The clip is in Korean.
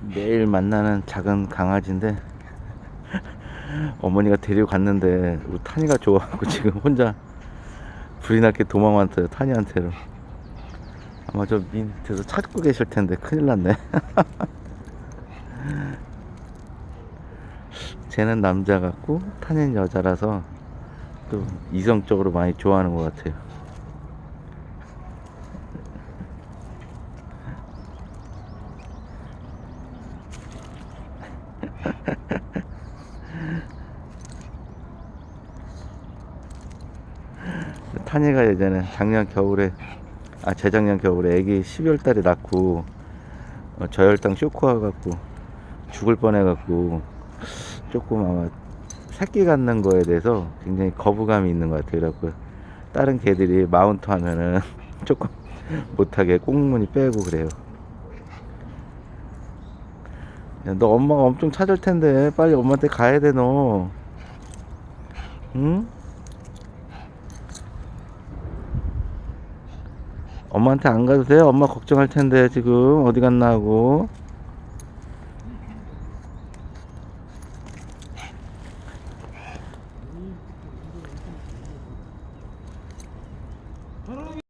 매일 만나는 작은 강아지인데 어머니가 데리고 갔는데 우리 탄이가 좋아하고 지금 혼자 불이 났게 도망왔어요 탄이한테로. 아마 저 밑에서 찾고 계실 텐데 큰일 났네. 쟤는 남자 같고 탄이는 여자라서 또 이성적으로 많이 좋아하는 것 같아요 탄이가 예전에 작년 겨울에 아 재작년 겨울에 애기 12월 달에 낳고 어, 저혈당 쇼크 와갖고 죽을 뻔해갖고 조금 아마 새끼 갖는 거에 대해서 굉장히 거부감이 있는 것 같아요. 그래갖고 다른 개들이 마운트 하면은 조금 못하게 꽁무니 빼고 그래요. 야, 너 엄마가 엄청 찾을 텐데 빨리 엄마한테 가야 돼 너. 응? 엄마한테 안 가도 돼요? 엄마 걱정할 텐데 지금 어디 갔나 하고